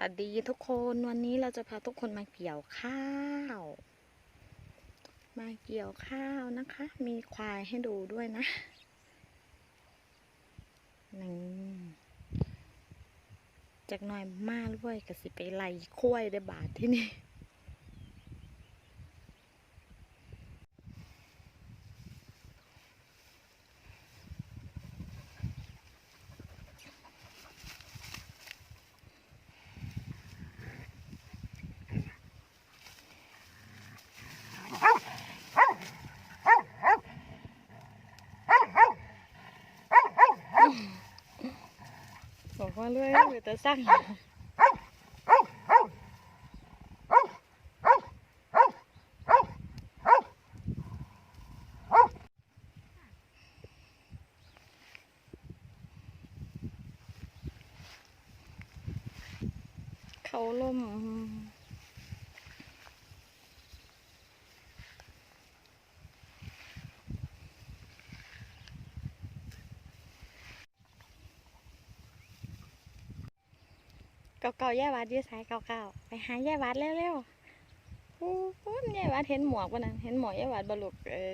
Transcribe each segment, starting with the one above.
สวัสดีทุกคนวันนี้เราจะพาทุกคนมาเกี่ยวข้าว มาเกี่ยวข้าวนะคะ มีควายให้ดูด้วยนะนี่จากหน่อยมาด้วยกสิไปไล่คุ้ยได้บาทที่นี่ บอกว่าเรื่อยเดี๋ยวจะสร้างเขาล่ม ก่าๆย่าวัดยืดสายเก่าๆไปหาย่าวัดเร็วๆอู้หูย่าวัดเห็นหมวกปะนั้นเห็นหมวกย่าวัดบลุกเอ้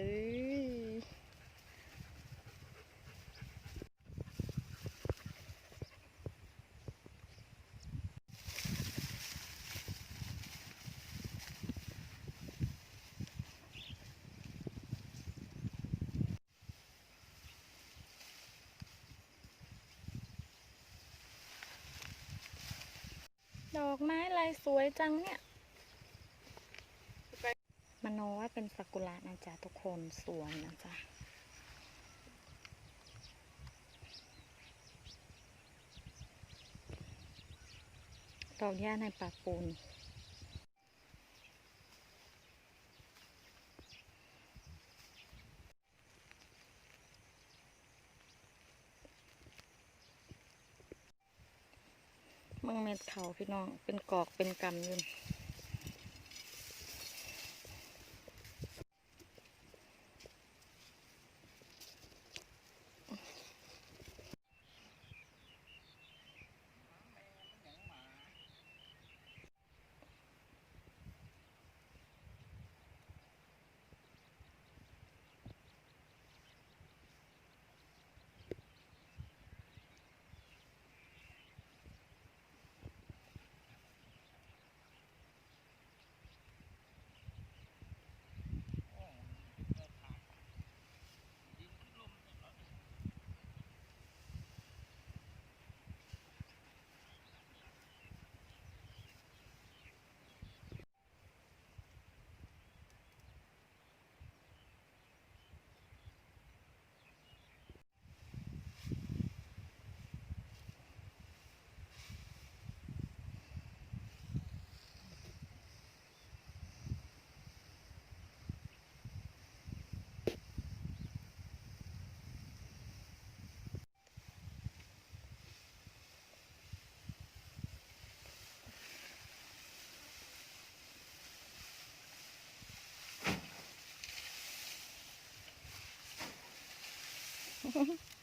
ย ดอกไม้ลายสวยจังเนี่ย มโนว่าเป็นสากุระนะจ๊ะทุกคนสวยนะจ๊ะดอกหญ้าในป่าปูน เมืองเม็ดเขาพี่น้อง เป็นกอกเป็นกำอยื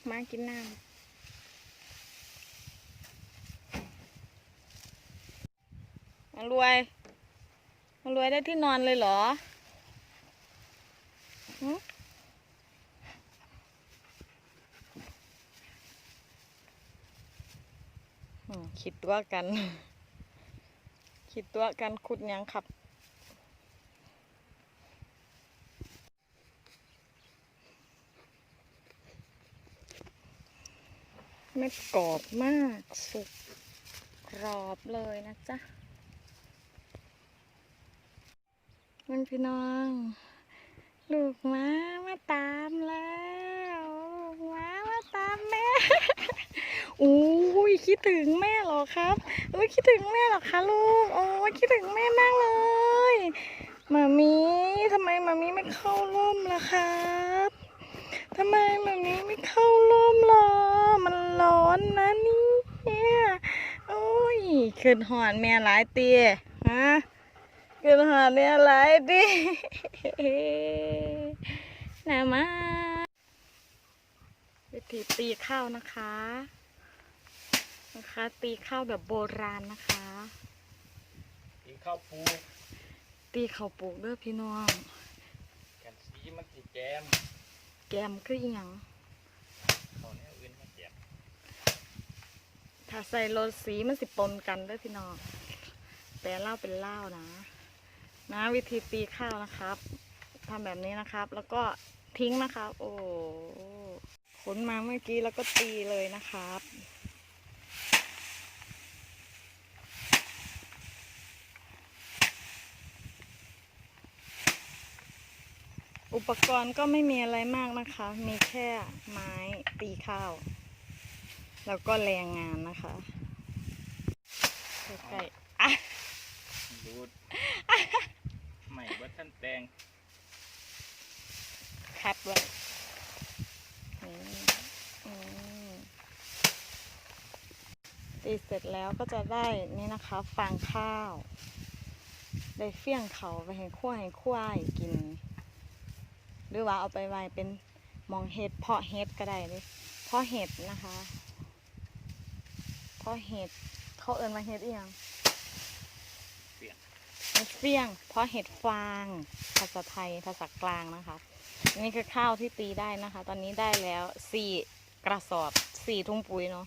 มากินน้ำมารวยมารวยได้ที่นอนเลยเหรอหึคิดตัวกัน คิดตัวกันขุดยังขับ ม็ดกรอบมาก สุกกรอบเลยนะจ๊ะมันพี่น้อง ลูกม้ามาตามแล้วลูกม้ามาตามแม่อู้ยคิดถึงแม่หรอครับอุ้ยคิดถึงแม่หรอคะลูกโอ้ยคิดถึงแม่มากเลยมามีทำไมมามีไม่เข้าร่มล่ะครับทำไมมามีไม่เข้าร่มล่ะ ร้อนนะเนี่ยโอ้ยขึ้นหอนแม่หลายเตียฮะขึ้นหอนแม่หลายเตียน่ามาวิธีตีข้าวนะคะโอ้นะคะ ตีข้าวแบบโบราณนะคะ ตีข้าวปูตีข้าวปลูกเด้อพี่น้องกันสีมันสีแกม แกมคืออีหยัง เขาแนวอื่นมาแกม ถ้าใส่โรสสีมันสิปนกันเด้อพี่น้องแปลเล่าเป็นเล่านะ นะวิธีตีข้าวนะครับทำแบบนี้นะครับ แล้วก็ทิ้งนะครับ โอ้ขนมาเมื่อกี้แล้วก็ตีเลยนะครับ อุปกรณ์ก็ไม่มีอะไรมากนะคะ มีแค่ไม้ตีข้าว แล้วก็แรงงานนะคะใกล้ๆอะรูดใหม่ว่าท่านแตงแคปไว้นี่อืมตีเสร็จแล้วก็จะได้นี่นะคะฟางข้าว ได้เฟี้ยงเขาไปให้ขั้วให้ขั้วให้กิน หรือว่าเอาไปไว้เป็นหมองเห็ดเพาะเห็ดก็ได้เลยเพาะเห็ดนะคะ เพาะเห็ดเขาเอินมาเห็ดอีหยังเปลี่ยนเห็ดเฟี้ยง เพราะเห็ดฟาง ภาษาไทยภาษากลางนะคะ นี่คือข้าวที่ตีได้นะคะ ตอนนี้ได้แล้วสี่กระสอบสี่ทุ่งปุ๋ยเนาะ